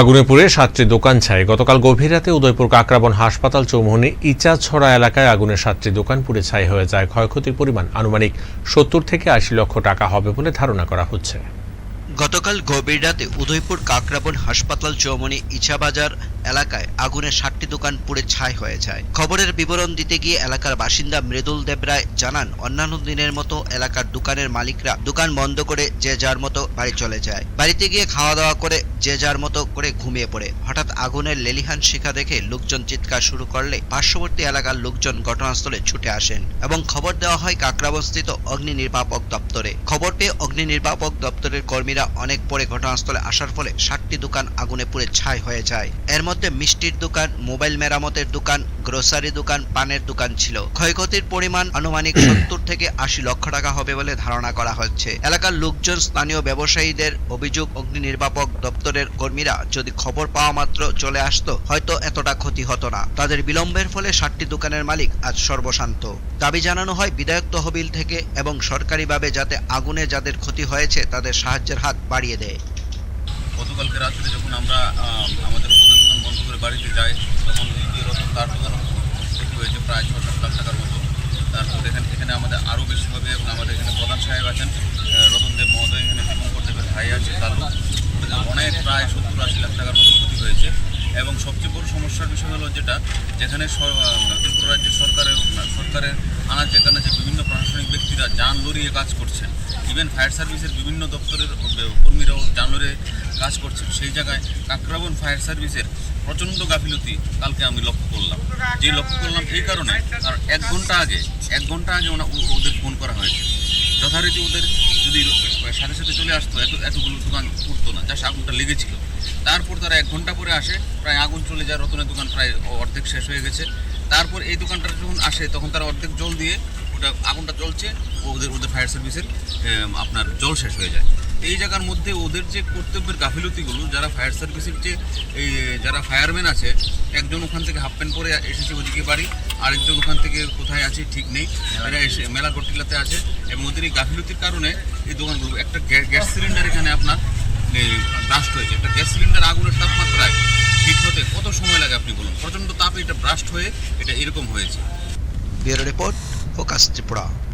আগুনে পুড়ে সাতটি দোকান ছাই। গতকাল গভীর রাতে উদয়পুর কাকরাবন হাসপাতাল চৌমুহনী ইচাছড়া এলাকায় আগুনে সাতটি দোকান পুড়ে ছাই হয়ে যায়। ক্ষয়ক্ষতির পরিমাণ আনুমানিক সত্তর থেকে আশি লক্ষ টাকা হবে বলে ধারণা করা হচ্ছে। গতকাল গভীর রাতে উদয়পুর কাকরাবন হাসপাতাল চৌমনি ইছাবাজার এলাকায় আগুনে ষাটটি দোকান পুড়ে ছাই হয়ে যায়। খবরের বিবরণ দিতে গিয়ে এলাকার বাসিন্দা মৃদুল দেবরায় জানান, অন্যান্য দিনের মতো এলাকার দোকানের মালিকরা দোকান বন্ধ করে যে যার মতো বাড়ি চলে যায়। বাড়িতে গিয়ে খাওয়া দাওয়া করে যে যার মতো করে ঘুমিয়ে পড়ে। হঠাৎ আগুনের লেলিহান শিখা দেখে লোকজন চিৎকার শুরু করলে পার্শ্ববর্তী এলাকার লোকজন ঘটনাস্থলে ছুটে আসেন এবং খবর দেওয়া হয় কাকরাবস্থিত অগ্নি নির্বাপক দপ্তরে। খবর পেয়ে অগ্নি নির্বাপক দপ্তরের কর্মীরা অনেক পরে ঘটনাস্থলে আসার ফলে ষাটটি দোকান আগুনে পুড়ে ছাই হয়ে যায়। এর মধ্যে মিষ্টির দোকান মোবাইল মেরামতের দোকান গ্রোসারি দোকান পানের দোকান ছিল। ক্ষয়ক্ষতির পরিমাণ আনুমানিক সত্তর থেকে আশি লক্ষ টাকা হবে বলে ধারণা করা হচ্ছে। এলাকার লোকজন স্থানীয় ব্যবসায়ীদের অভিযোগ অগ্নি নির্বাপক দপ্তরের কর্মীরা যদি খবর পাওয়া মাত্র চলে আসতো হয়তো এতটা ক্ষতি হতো না। তাদের বিলম্বের ফলে ষাটটি দোকানের মালিক আজ সর্বশান্ত। দাবি জানানো হয় বিধায়ক তহবিল থেকে এবং সরকারিভাবে যাতে আগুনে যাদের ক্ষতি হয়েছে তাদের সাহায্যের হাত বাড়িয়ে দেয়। গতকালকে রাত্রে যখন আমরা আমাদের ওষুধের দোকান বন্ধ করে বাড়িতে যায়, তখন রতন, তার ক্ষতি হয়েছে প্রায় ছ সাত লাখ টাকার মতো। তারপর এখানে এখানে আমাদের আরও বেশি হবে এবং আমাদের এখানে প্রধান সাহেব আছেন রতনদেব মহোদয়, এখানে দীপঙ্কর দেবের ভাই আছে, তারও অনেক প্রায় সত্তর আশি লাখ টাকার মতো ক্ষতি হয়েছে। এবং সবচেয়ে বড় সমস্যার বিষয় হলো যেটা, যেখানে ত্রিপুরা রাজ্যের সরকারের সরকারের যেখানে যে বিভিন্ন প্রশাসনিক ব্যক্তিরা যান লড়িয়ে কাজ করছেন। ইভেন ফায়ার সার্ভিসের বিভিন্ন দপ্তরের কর্মীরাও যান কাজ করছেন। সেই জায়গায় কাকরাবন ফায়ার সার্ভিসের প্রচণ্ড গাফিলতি কালকে আমি লক্ষ্য করলাম। যে লক্ষ্য করলাম এই কারণে, কারণ এক ঘণ্টা আগে, এক ঘণ্টা আগে ওনা ওদের ফোন করা হয়েছে। যথারীতি ওদের যদি সাথে সাথে চলে আসতো, এত এতগুলো দোকান উঠতো না, জাস্ট আগুনটা লেগেছিল। তারপর তারা এক ঘণ্টা পরে আসে, প্রায় আগুন চলে যায়, রতনের দোকান প্রায় অর্ধেক শেষ হয়ে গেছে। তারপর এই দোকানটা যখন আসে, তখন তারা অর্ধেক জল দিয়ে ওটা আগুনটা জ্বলছে ওদের ওদের ফায়ার সার্ভিসের আপনার জল শেষ হয়ে যায়। এই জায়গার মধ্যে ওদের যে কর্তব্যের গাফিলতিগুলো, যারা ফায়ার সার্ভিসের যে, এই, যারা ফায়ারম্যান আছে, একজন ওখান থেকে হাফ প্যান্ট পরে এসেছে ওদিকে বাড়ি, আরেকজন ওখান থেকে কোথায় আছে ঠিক নেই, এরা এসে মেলা গটিলাতে আছে, এবং ওদের এই গাফিলতির কারণে এই দোকানগুলো, একটা গ্যা- গ্যাস সিলিন্ডার এখানে আপনার ব্রাস্ট হয়েছে। একটা গ্যাস সিলিন্ডার আগুনের তাপমাত্রায় হিট হতে কত সময় লাগে আপনি বলুন? প্রচণ্ড তাপে এটা ব্রাস্ট হয়ে এটা এরকম হয়েছে। Bureau report focus Tripura.